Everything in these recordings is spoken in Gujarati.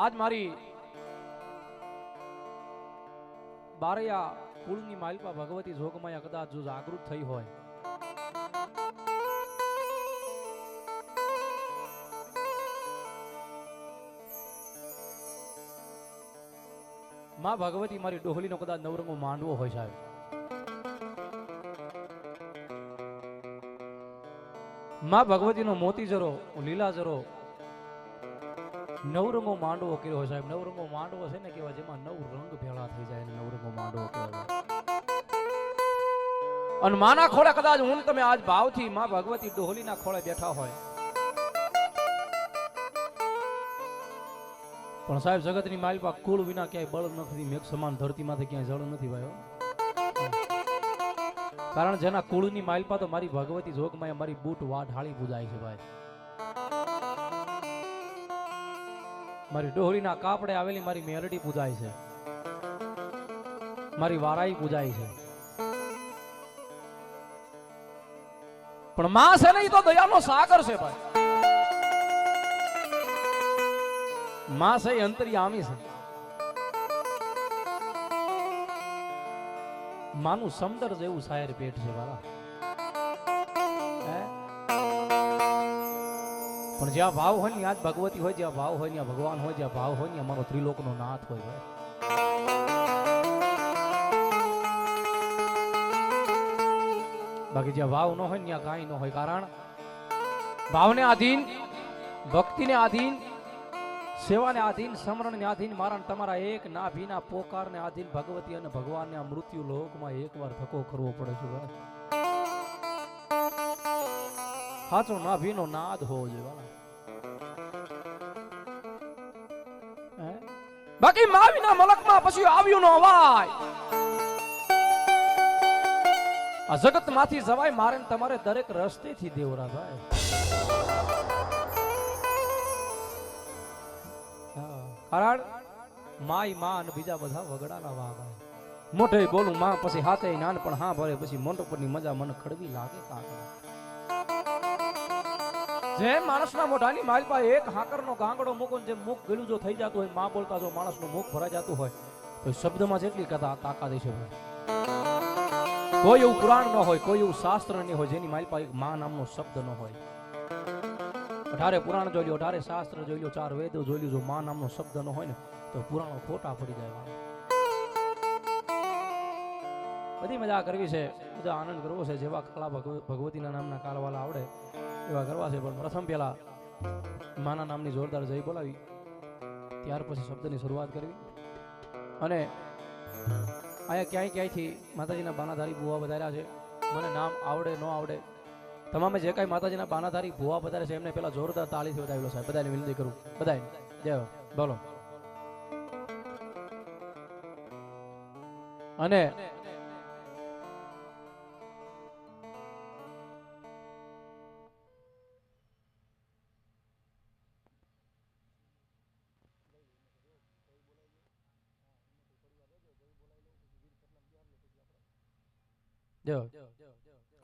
આજ મારી બારયા કુળની માલિકા ભગવતી જોગમાયા કદાચ જો જાગૃત થઈ હોય. માં ભગવતી મારી ડોહલીનો કદાચ નવરંગો માંડવો હોય સાહેબ. માં ભગવતીનો મોતી જરો લીલા જરો નવરંગો માંડવો કર્યો સાહેબ. નવરંગો માંડવો છે ને કેવા જેમાં નવ રંગ ભેળા થઈ જાય નવરંગો માંડવો કહેવાય. અને માના ખોળે કદાચ હું તમે આજ ભાવથી માં ભગવતી ડોહલીના ખોળે બેઠા હોય. પણ સાહેબ, જગતની માલિપા કુળ વિના ક્યાંય બળ નથી, મેઘ સમાન ધરતીમાંથી ક્યાંય જળ નથી ભાઈ કારણ જેના કુળની માલપા તો મારી ભગવતી જોગમાં મારી બૂટ વાઢાળી પૂજાય છે ભાઈ. મારી ડોહરીના કાપડે આવેલી મારી મેરડી પૂજાય છે. મારી વારાઈ પૂજાય છે. પણ માં છે ને ઈ તો દયાનો સાગર છે ભાઈ. માં છે એ અંતર્યામી છે. માનું સમદર જેવું શાયર પેટ છે વાલા. પણ જ્યાં ભાવ હોય ને જ ભગવતી હોય, જ્યાં ભાવ હોય ત્યાં ભગવાન હોય, જ્યાં ભાવ હોય ને અમારો ત્રિલોકનો નાથ હોય ભાઈ. બાકી જ્યાં ભાવ ન હોય ત્યાં કાંઈ ન હોય, કારણ ભાવને આધીન, ભક્તિને આધીન, સેવાને આધીન, સમરણને આધીન મારા તમારા એક ના ભીના પોકારને આધીન, ભગવતી અને ભગવાનને આ મૃત્યુ લોકમાં એકવાર ધક્કો કરવો પડે છે ભાઈ. સાચો નાભીનો નાદ હોવો જોઈએ? બાકી માવીના મલકમાં પછી આવ્યું નો અવાય આ જગતમાંથી જવાય મારે તમારે દરેક રસ્તેથી દેવરા ભાઈ કારણ માયમાં અને બીજા બધા વગડાના વા ભાઈ મોઢે બોલું, માં પછી હાથે નાન પણ હા ભરે, પછી મોટપણની મજા મને ખડવી લાગે કાંકરા જેમ માણસના મોઢાની પાસે એક હાકરનો ગાંગડો મૂકો જેમ મુખ જો થઈ જતું હોય, માં બોલતા જો માણસનું મુખ ભરાઈ જતું હોય, તો શબ્દમાં જેટલી કથા તાકાત છે કોઈ એવું પુરાણ ન હોય, કોઈ એવું શાસ્ત્ર નહીં હોય, જેની મારી પાસે માં નામનો શબ્દ ન હોય. અઢારે પુરાણ જોઈ લો અઢારે શાસ્ત્ર જોઈ લો ચાર વેદો જોઈ લો જો માં નામનો શબ્દ ન હોય ને, તો પુરાણો ખોટા પડી જાય. બધી મજા કરવી છે, બધા આનંદ કરવો છે, જેવા કાળા ભગવ- ભગવતીના નામના કાલવાલા આવડે. એવા કરવા છે. પણ પ્રથમ પહેલાં માના નામની જોરદાર જય બોલાવી. ત્યાર પછી શબ્દની શરૂઆત કરવી. અને અહીંયા ક્યાંય ક્યાંયથી માતાજીના બાનાધારી ભૂવા વધાર્યા છે. મને નામ આવડે, ન આવડે. તમામે જે કાંઈ માતાજીના બાનાધારી ભુવા વધારે છે, એમને પેલા જોરદાર તાળીથી વધાવેલો સાહેબ બધાને વિનંતી કરું. બધાને જય બોલો. અને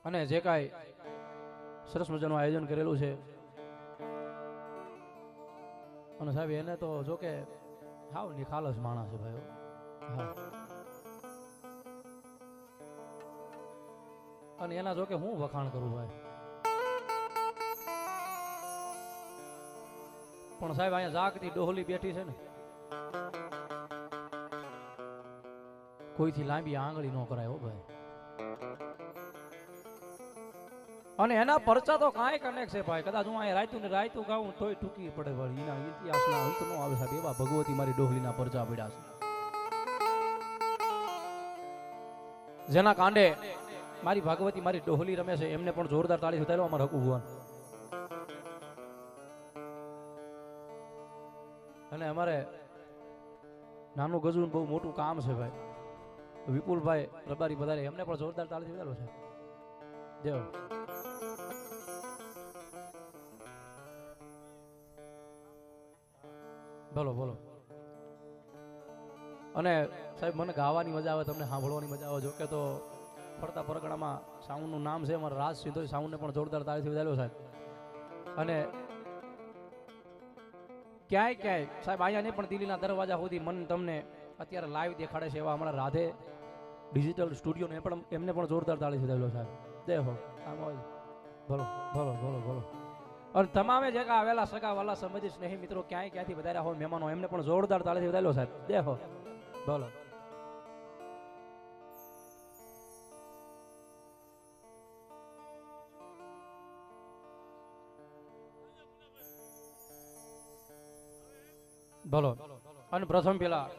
અને જે કાંઈ સરસ મજાનું આયોજન કરેલું છે. અને સાહેબ, એને તો જો કે હાવ નિખાલસ માણસ છે ભાઈ અને એના જો કે હું વખાણ કરું ભાઈ. પણ સાહેબ, અહીંયા જાગતી ડોહલી બેઠી છે ને. કોઈથી લાંબી આંગળી ન કરાય હો ભાઈ. અને એના પરચા તો કાંઈ કનેક છે ભાઈ. કદાચ હું અહીંયા રાયતું ને રાયતું ગાઉં તોય ટૂંકી પડે ભાઈ એના ઇતિહાસના અંત નો આવે સાહેબ. એવા ભગવતી મારી ડોહલીના પરચા પડ્યા છે. જેના કાંડે મારી ભાગવતી મારી ડોહલી રમે છે. એમને પણ જોરદાર તાળી ઉતાર્યો અમારે હકું ભુવન. અને અમારે નાનું ગજું બહુ મોટું કામ છે ભાઈ. વિપુલભાઈ રબારી વધારે એમને પણ જોરદાર તાળી ઉતાર્યો છે. દેવ બોલો બોલો. અને સાહેબ, મને ગાવાની મજા આવે, તમને સાંભળવાની મજા આવે. જોકે તો ફરતા પરગણામાં સાઉન્ડનું નામ છે, અમારા રાજ સિંધો સાઉન્ડને પણ જોરદાર તાળીથી વધાર્યો, સાહેબ. અને ક્યાંય ક્યાંય, સાહેબ, અહીંયા નહીં, પણ દિલ્હીના દરવાજા સુધી મન તમને અત્યારે લાઈવ દેખાડે છે એવા હમણાં રાધે ડિજિટલ સ્ટુડિયો ને પણ એમને પણ જોરદાર તાળી દીધેલો સાહેબ. દેખો આમ બોલો બોલો બોલો બોલો. અને તમામે જે આવેલા સગા વાલા સંબંધી સ્નેહી મિત્રો ક્યાંય ક્યાંથી વધાર્યા હોય મહેમાનો, એમને પણ જોરદાર તાળીથી વધારેલો સાહેબ. દેખો. બોલો. બોલો. અને પ્રથમ પેલા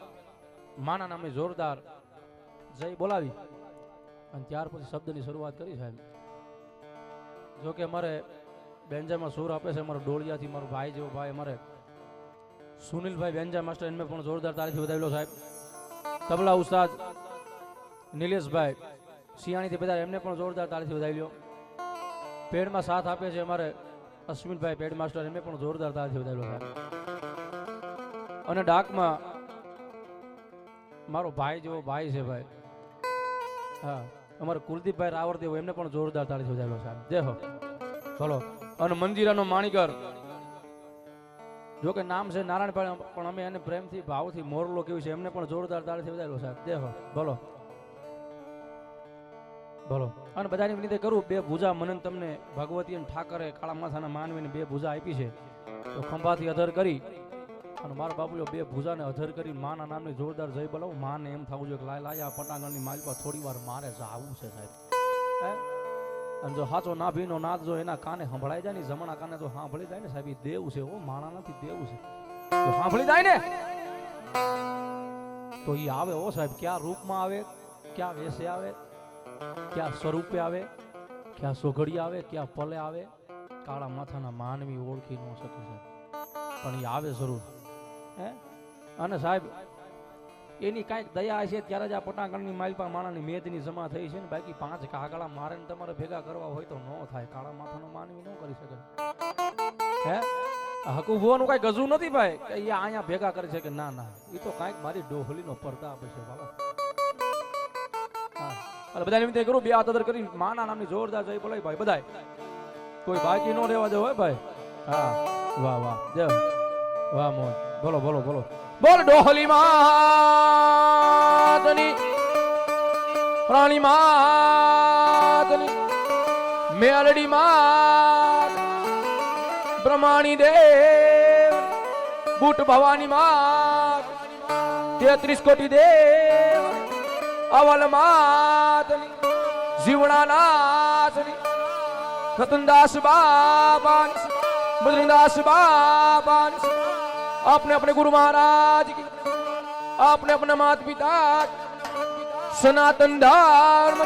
માના નામે જોરદાર જય બોલાવી. અને ત્યાર પછી શબ્દની શરૂઆત કરી સાહેબ. જો કે અમારે બેન્જામાં સૂર આપે છે, અમારો ડોળિયાથી મારો ભાઈ જેવો ભાઈ અમારે. સુનિલભાઈ બેન્જા માસ્ટર, એમને પણ જોરદાર તારીથી વધાવેલો સાહેબ. તબલા ઉસ્તાદ નિલેશભાઈ સિયાણીથી બધા એમને પણ જોરદાર તાળીથી વધાવી પેડમાં સાથ આપે છે અમારે અશ્વિનભાઈ પેડ માસ્ટર, એમને પણ જોરદાર તારીથી વધાવેલો સાહેબ. અને ડાકમાં મારો ભાઈ જેવો ભાઈ છે ભાઈ. હા, અમારે કુલદીપભાઈ રાવરદેવ એમને પણ જોરદાર તાળીથી વધાવેલો સાહેબ. જય હો. ચલો. અને મંદિરાનો માણીકર. જો કે નામ છે નારાયણ પણ અમે એને પ્રેમથી, ભાવથી મોરલો કેવું છે, એમને પણ જોરદાર તાળીથી વધારેલો સાહેબ. દેહો બોલો. બોલો. અને બધાની વિનંતી કરું, બે ભૂજા મનન તમને ભગવતી અને ઠાકરે કાળા માથાના માનવીને બે ભૂજા આપી છે. તો ખંભાથી અધર કરી, અને મારા બાપુઓ બે ભૂજાને અધર કરી, માના નામની જોરદાર જય બોલાવું. માને એમ થવું જોઈએ લાય લાય આ પટાંગણની માલિકા થોડી વાર મારે જાવું છે સાહેબ. હે? અને જો હાચો ના ભીનો નાદ જો એના કાને સંભળાઈ જાય ને જમણા કાને જો સાંભળી જાય ને, સાહેબ દેવ છે ઓ માણા નથી, દેવ છે. સાંભળી જાય ને? તો એ આવે ઓ સાહેબ, ક્યાં રૂપમાં આવે, ક્યાં વેશે આવે, ક્યાં સ્વરૂપે આવે, ક્યાં સોઘડી આવે, ક્યાં પલે આવે, કાળા માથાના માનવી ઓળખી ન શકે, સાહેબ. પણ એ આવે જરૂર. હે? અને સાહેબ એની કાંઈક દયા હશે ત્યારે જ આ પટાંગણની માલપા માણાની મેદની જમા થઈ છે ને બાકી પાંચ કાગળા મારે તમારે ભેગા કરવા હોય તો ન થાય. કાળા માથાનો માનવી ન કરી શકે. હે? આ કાંઈ ગજુ નથી ભાઈ, કે એ અહીંયા ભેગા કરે છે કે ના ના. એ તો કાંઈક મારી ડોહલીનો પ્રતાપ છે બાબા બધા બધાને કરું બે હાથ કરી, માના નામની જોરદાર જય બોલાય ભાઈ, બધાય. કોઈ બાકી ન રહેવા દે હોય ભાઈ. હા. વાહ વાહ. જય. વાહ, મોહન. બોલો બોલો બોલો. બોલ ડોહલી માતની, પ્રાણી માતની, મેલડી માત, બ્રહ્માણી દેવ, બુટ ભવાની માત, તેત્રીસ કોટી દેવ, અવલ માતની, જીવણા નાથની, રતનદાસ બાબાની બદ્રીદાસ બાબાની आपने अपने गुरु महाराज की आपने अपने माता पिता की, सनातन धर्म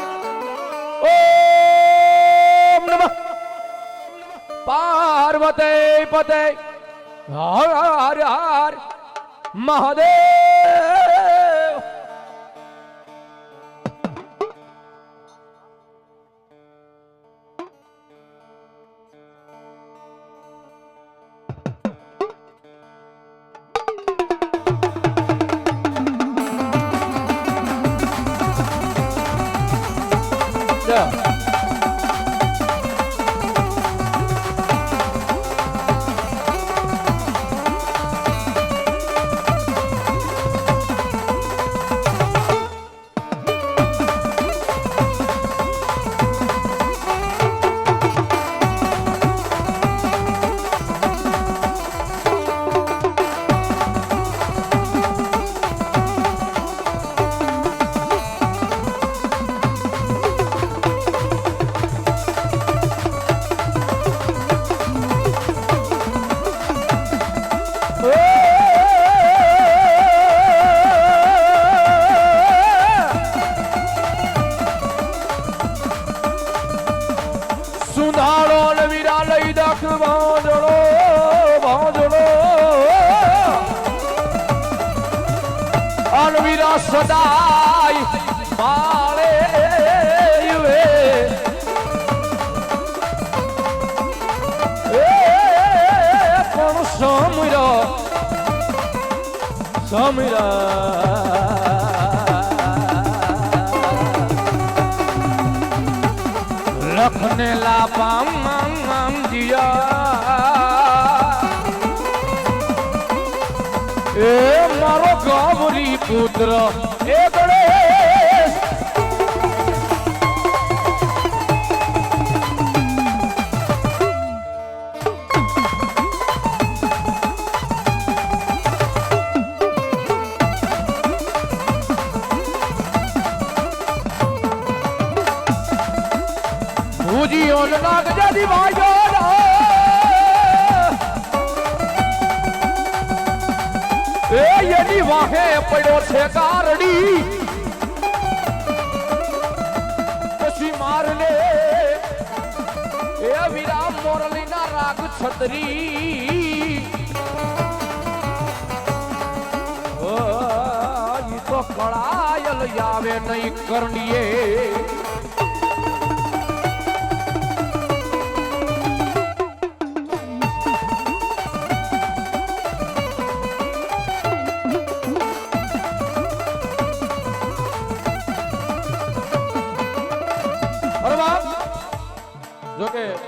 ओम नमः पार्वते पते हर हर हर महादेव સમુરો સમુરા લખને લાપા મામ મામ દિયા એ મારો ગામરી પુત્ર. ભૂજી ઓલ નાગ જદી વાજો એ એની વાહે પડ્યો છે કારડી પછી મારને એ વિરામ મોરલીના રાગ છત્રી તો કળાયલ આવે નહીં કરણીએ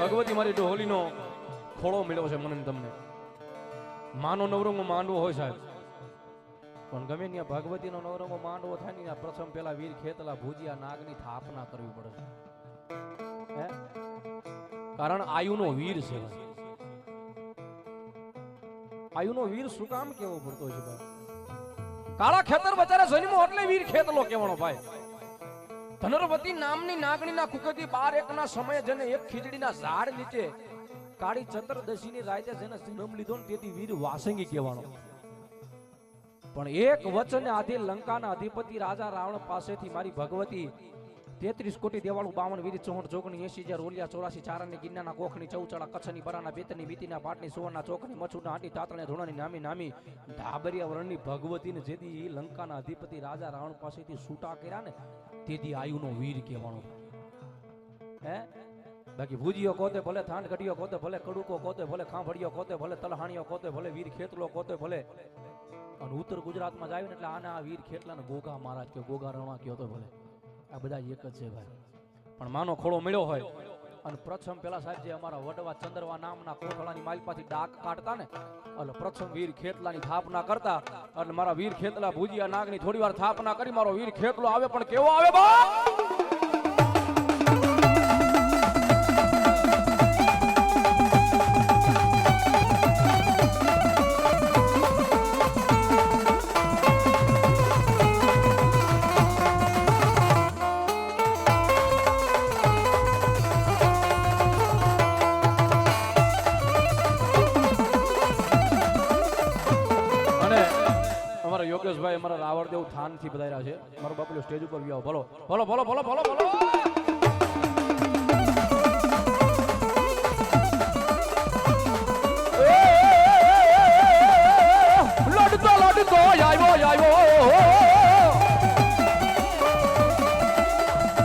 ભગવતી મારી ડોહોલીનો ખોળો મળ્યો છે મને તમને. માનો નવરંગો માંડવો હોય સાહેબ. પણ ગમે ત્યાં ભગવતીનો નવરંગો માંડવો થાય ને પ્રથમ પેલા વીર ખેતલા ભુજિયા નાગની થાપના કરવી પડે છે. કારણ આયુનો વીર છે. આયુનો વીર શું કામ કેવો પડતો છે? ભાઈ કાળા ખેતર બચારે જન્મો એટલે વીર ખેતલો કહેવાનો ભાઈ. ધનુર્વતી નામની નાગણીના કુકતી બાર એકના સમયે જેને એક ખીજડીના ઝાડ નીચે કાળી ચતુર્દશીની રાતે જેને જન્મ લીધો તેથી વીર વાસંગી કહેવાનો. પણ એક વચને આધી લંકાના અધિપતિ રાજા રાવણ પાસેથી મારી ભગવતી તેત્રીસ કોટી દેવાળું બાવન વીર ચોહણ જોગણી એસી હજાર ઓલિયા ચોરાસી, ચારણની ગિરનાના કોખની ચૌચાળા, કચ્છની બરાના બેતની વીતીના પાટની સુવર્ણના ચોકની મચુના હાટી તાતણે ધોણાની નામી નામી ધાબરિયા વરણની ભગવતીને જેથી લંકાના અધિપતિ રાજા રાવણ પાસેથી છૂટા કર્યા ને તેથી આયુનો વીર કહેવાનો હે? બાકી ભુજીયો કોતે ભલે થાંડ ઘટીઓ કોતે ભલે કડુકો કોતે ભલે ખાંભળીઓ કોતે ભલે તલહાણીઓ કોતે ભલે વીર ખેતલો કોતે ભલે. અને ઉત્તર ગુજરાતમાં જ ને એટલે આના વીર ખેતલાને ગોગા મહારાજ કે ગોગા રણવા કયો તો ભલે. આ બધા એક જ છે ભાઈ. પણ માનો ખોળો મળ્યો હોય અને પ્રથમ પેલા સાહેબ જે અમારા વડવા ચંદ્રવા નામના કોઠળાની માલપાથી ડાક કાઢતા ને એટલે પ્રથમ વીર ખેતલાની થાપના કરતા એટલે મારા વીર ખેતલા ભુજિયા નાગની થોડી વાર થાપના કરી, મારો વીર ખેતલો આવે પણ કેવો આવે બા? રાવણદેવ થાનથી બધાયરા છે. મારો બાપલો સ્ટેજ ઉપર ગયો ભલો ભલો ભલો ભલો ભલો ભલો લડતો લડતો આવ્યો આવ્યો.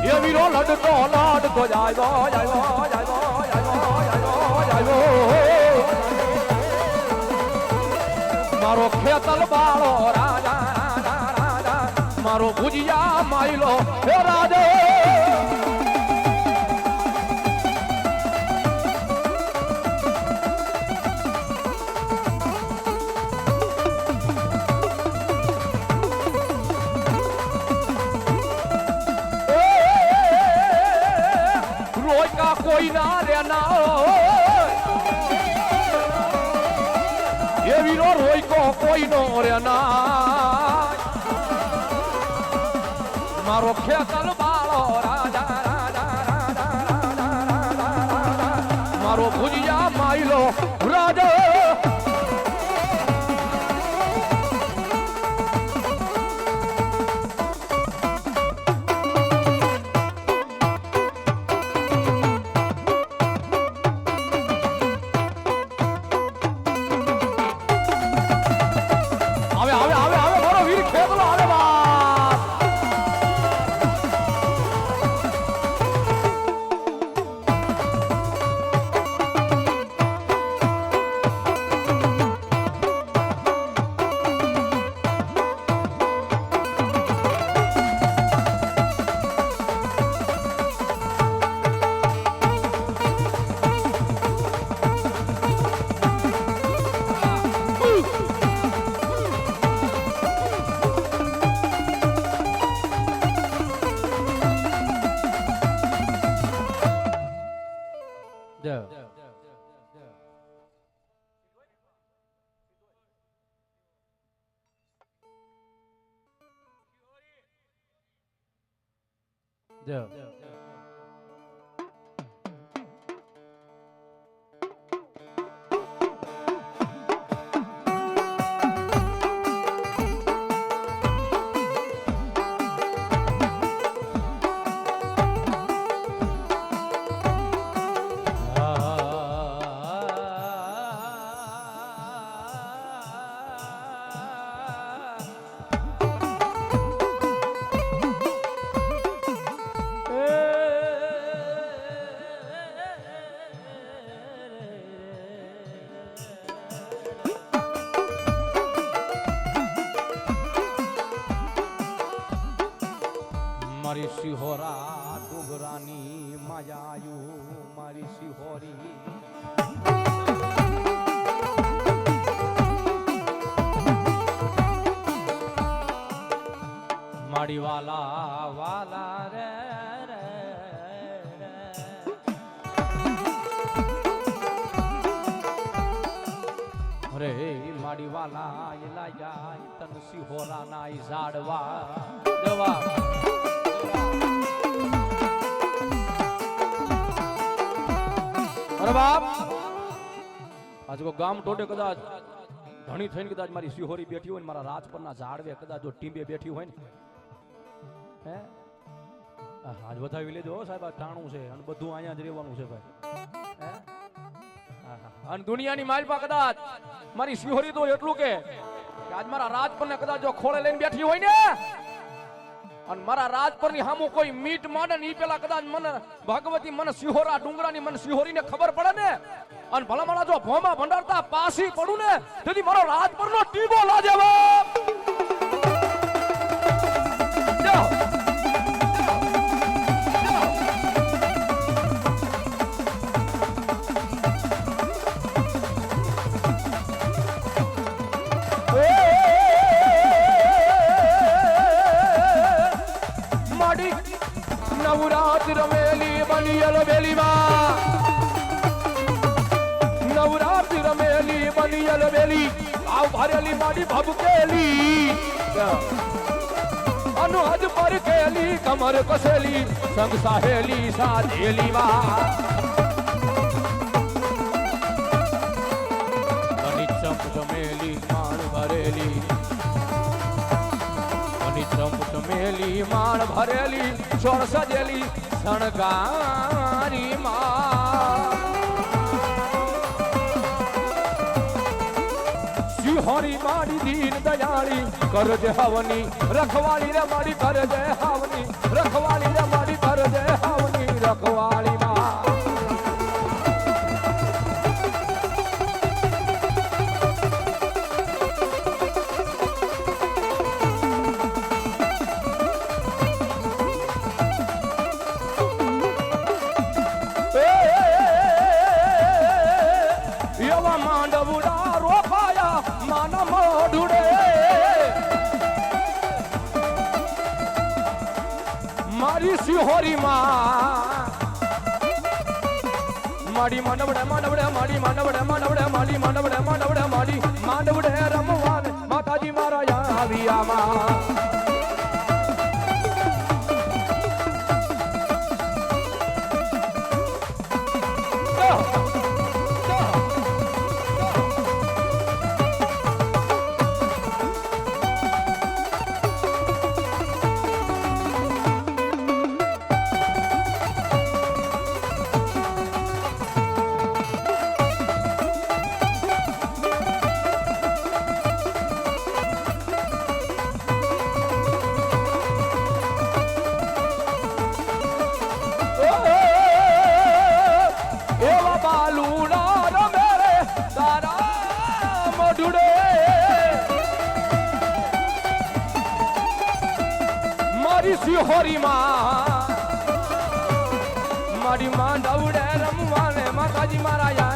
એ વીરો લડતો મારો ખેતલ બાળો રાજા. મારો ભુજિયા માયલો, હે રાજા કોઈ ના રે ના. એવી વીરો, રોયકો કોઈ નો રે ના. મારો ખેતલ જ મારી ના ઝાડવા જવા બાપ! આજ કો ગામ ટોટે કદાચ ધણી થઈને કદાચ મારી સિહોરી બેઠી હોય ને મારા રાજ પરના ઝાડવે કદાચ જો ટીંબે બેઠી હોય ને, હે? આજ વધાવી લેજો સાહેબ, આ ટાણું છે અને બધું અહીંયા જ રહેવાનું છે ભાઈ, હે? અને દુનિયાની માલપા કદાચ મારી સિહોરી તો એટલું કે આજ મારા રાજ પરને કદાચ જો ખોળે લઈને બેઠી હોય ને, અને મારા રાજ પરની હામું કોઈ મીટ માંડે ને એ પેલા કદાચ મને ભગવતી મને સિહોરા ડુંગરાની મને સિહોરીને ખબર પડે ને, અને ભલા મારા જો ભોમાં ભંડારતા પાસી પડું ને, તેથી મારો રાજ પરનો ટીબો લાજે બાપ. કસેલી સહેલી સાધેલી માં બની ચંપ ચમેલી માણ ભરેલી. અને ચંપ ચમેલી ભરેલી છોડ સજેલી, શણગારી માં માડી દીન દયાળી, કરજે હવની, રખવાળી રે મારી કરજે હવની, રખવાળી રે મારી સિહોરી માં માડી માંડવડે માંડવડે માડી માંડવડે માંડવડે માડી માંડવડે માંડવડે માડી માંડવડે રમવાન. માતાજી મારા આવ્યા આમાં. મારી માં. મારી માં દવડે રમવાને માતાજી મારા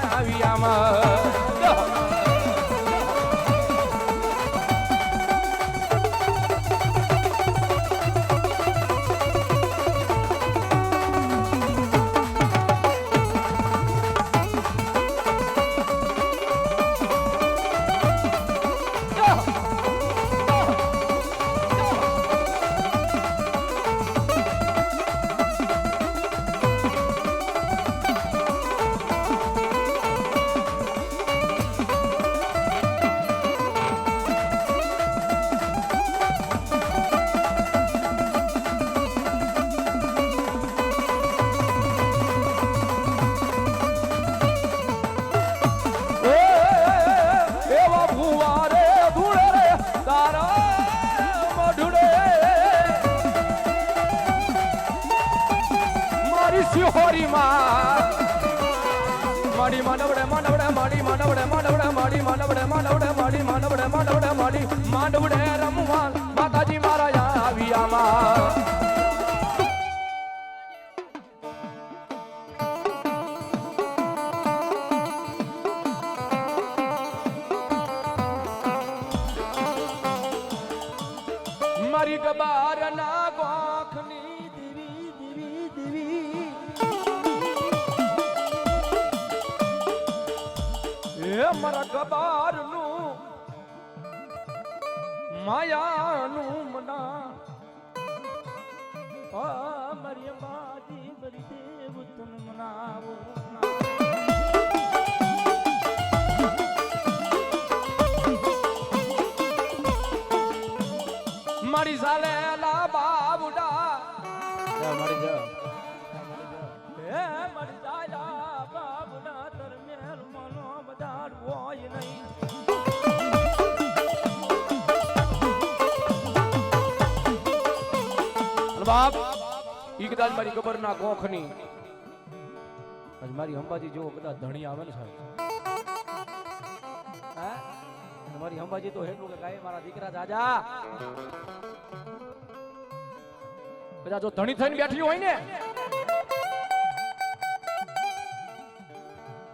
મારી કદાચ મારી ખબર ના કોખની આજ મારી અંબાજી જેવો કદાચ ધણી આવે ને સાહેબ. મારી અંબાજી તો હેઠું કે ગાય મારા દીકરા દાદા બધા જો ધણી થઈને બેઠી હોય ને.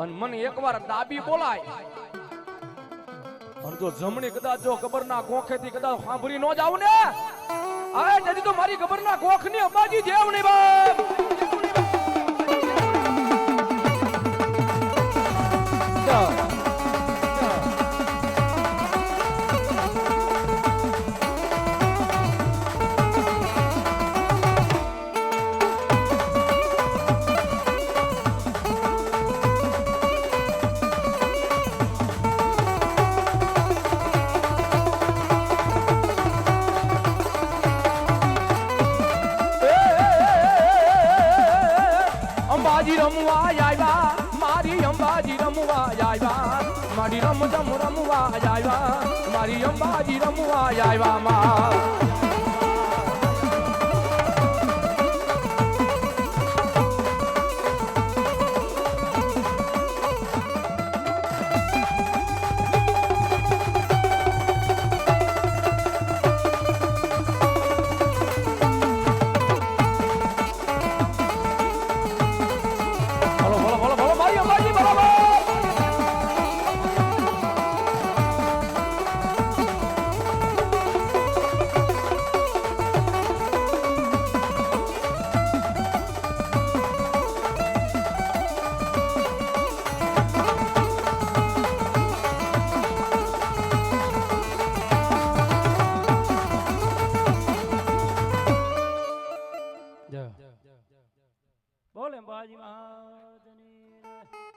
અને મને એકવાર દાબી બોલાય. અને જો જમણી કદાચ જો ખબર ના ગોખેથી કદાચ સાંભળી ન જાવ ને. આ જદી તો મારી ખબર ના ગોખની અંબાજી દેવ નહીં બાપ. આવ્યા માં